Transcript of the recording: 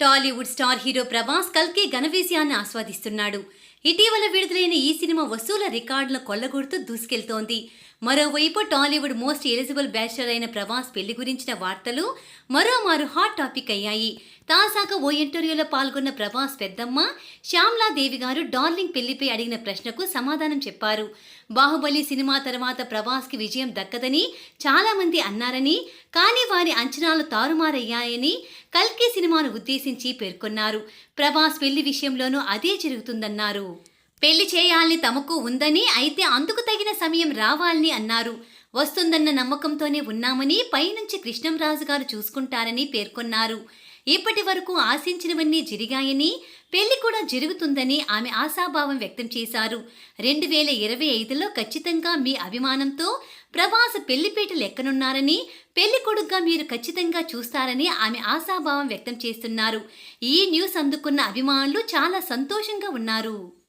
Tollywood star hero Prabhas కల్కి ఘన విజయాన్ని ఆస్వాదిస్తున్నాడు. ఇటీవల విడుదలైన ఈ సినిమా వసూల రికార్డులను కొల్లగొడుతూ దూసుకెళ్తోంది. మరోవైపు టాలీవుడ్ మోస్ట్ ఎలిజిబుల్ బ్యాచులర్ అయిన ప్రభాస్ పెళ్ళి గురించిన వార్తలు మరోమారు హాట్ టాపిక్ అయ్యాయి. తాజాగా ఓ ఇంటర్వ్యూలో పాల్గొన్న ప్రభాస్ పెద్దమ్మ శ్యామ్లాదేవి గారు డార్లింగ్ పెళ్ళిపై అడిగిన ప్రశ్నకు సమాధానం చెప్పారు. బాహుబలి సినిమా తర్వాత ప్రభాస్కి విజయం దక్కదని చాలామంది అన్నారని కానీ వారి అంచనాలు తారుమారయ్యాయని కల్కి సినిమాను ఉద్దేశించి పేర్కొన్నారు. ప్రభాస్ పెళ్ళి విషయంలోనూ అదే జరుగుతుందన్నారు. పెళ్ళి చేయాలని తమకు ఉందని అయితే అందుకు తగిన సమయం రావాలని అన్నారు. వస్తుందన్న నమ్మకంతోనే ఉన్నామని పైనుంచి కృష్ణంరాజు గారు చూసుకుంటారని పేర్కొన్నారు. ఇప్పటి వరకు ఆశించినవన్నీ జరిగాయని పెళ్ళి కూడా జరుగుతుందని ఆమె ఆశాభావం వ్యక్తం చేశారు. రెండు వేల ఇరవై ఐదులో ఖచ్చితంగా మీ అభిమానంతో ప్రభాస్ పెళ్ళిపేట ఎక్కనున్నారని పెళ్ళి కొడుగ్గా మీరు ఖచ్చితంగా చూస్తారని ఆమె ఆశాభావం వ్యక్తం చేస్తున్నారు. ఈ న్యూస్ అందుకున్న అభిమానులు చాలా సంతోషంగా ఉన్నారు.